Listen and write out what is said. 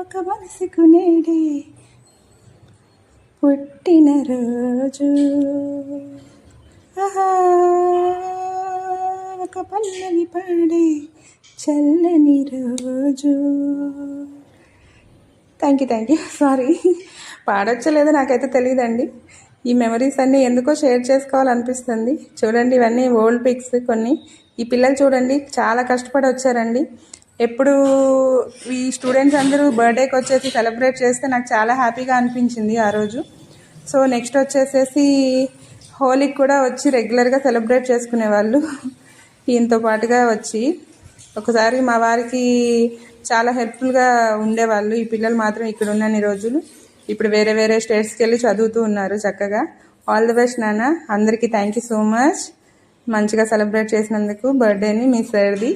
ఒక మనసుకు నేడే పుట్టిన రోజు. ఒక పల్లవి పాడే చల్లని రోజు. Thank you thank you sorry పాడొచ్చలేదో నాకైతే తెలియదండి. ఈ మెమరీస్ అన్నీ ఎందుకో షేర్ చేసుకోవాలనిపిస్తుంది. చూడండి ఇవన్నీ ఓల్డ్ పిక్స్ కొన్ని. ఈ పిల్లలు చూడండి చాలా కష్టపడి వచ్చారండి. ఎప్పుడు ఈ స్టూడెంట్స్ అందరూ బర్త్డేకి వచ్చేసి సెలబ్రేట్ చేస్తే నాకు చాలా హ్యాపీగా అనిపించింది ఆ రోజు. సో నెక్స్ట్ వచ్చేసేసి హోలీకి కూడా వచ్చి రెగ్యులర్గా సెలబ్రేట్ చేసుకునేవాళ్ళు. ఈయనతో పాటుగా వచ్చి ఒకసారి మా వారికి చాలా హెల్ప్ఫుల్గా ఉండేవాళ్ళు. ఈ పిల్లలు మాత్రం ఇక్కడ ఉన్నన్ని రోజులు. ఇప్పుడు వేరే వేరే స్టేట్స్కి వెళ్ళి చదువుతూ ఉన్నారు చక్కగా. ఆల్ ది బెస్ట్ నాన్న. అందరికీ థ్యాంక్ యూ సో మచ్ మంచిగా సెలబ్రేట్ చేసినందుకు బర్త్డేని మీ సార్ది